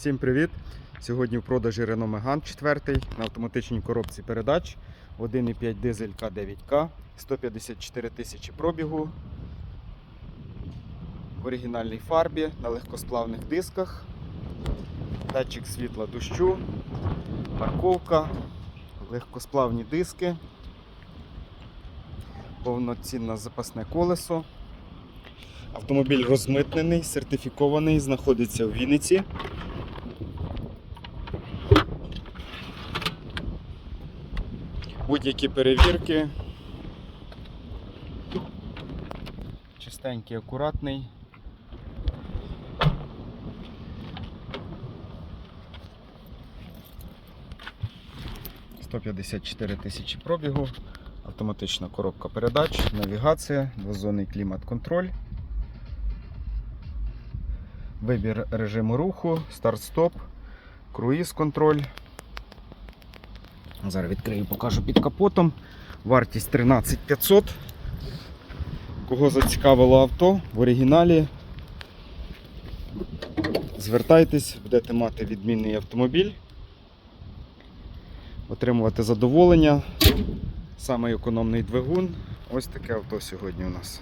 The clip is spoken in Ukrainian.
Всім привіт! Сьогодні в продажі Renault Megane 4 на автоматичній коробці передач 1,5 дизель К9К, 154 тисячі пробігу, в оригінальній фарбі на легкосплавних дисках, датчик світла дощу, парковка, легкосплавні диски, повноцінне запасне колесо. Автомобіль розмитнений, сертифікований, знаходиться в Вінниці. Будь-які перевірки. Чистенький, акуратний. «154 тисячі пробігу, автоматична коробка передач, навігація, двозонний клімат-контроль. Вибір режиму руху, старт-стоп, круїз-контроль. Зараз відкрию, покажу під капотом. Вартість 13500. Кого зацікавило авто в оригіналі. Звертайтесь, будете мати відмінний автомобіль, отримувати задоволення. Самий економний двигун. Ось таке авто сьогодні у нас.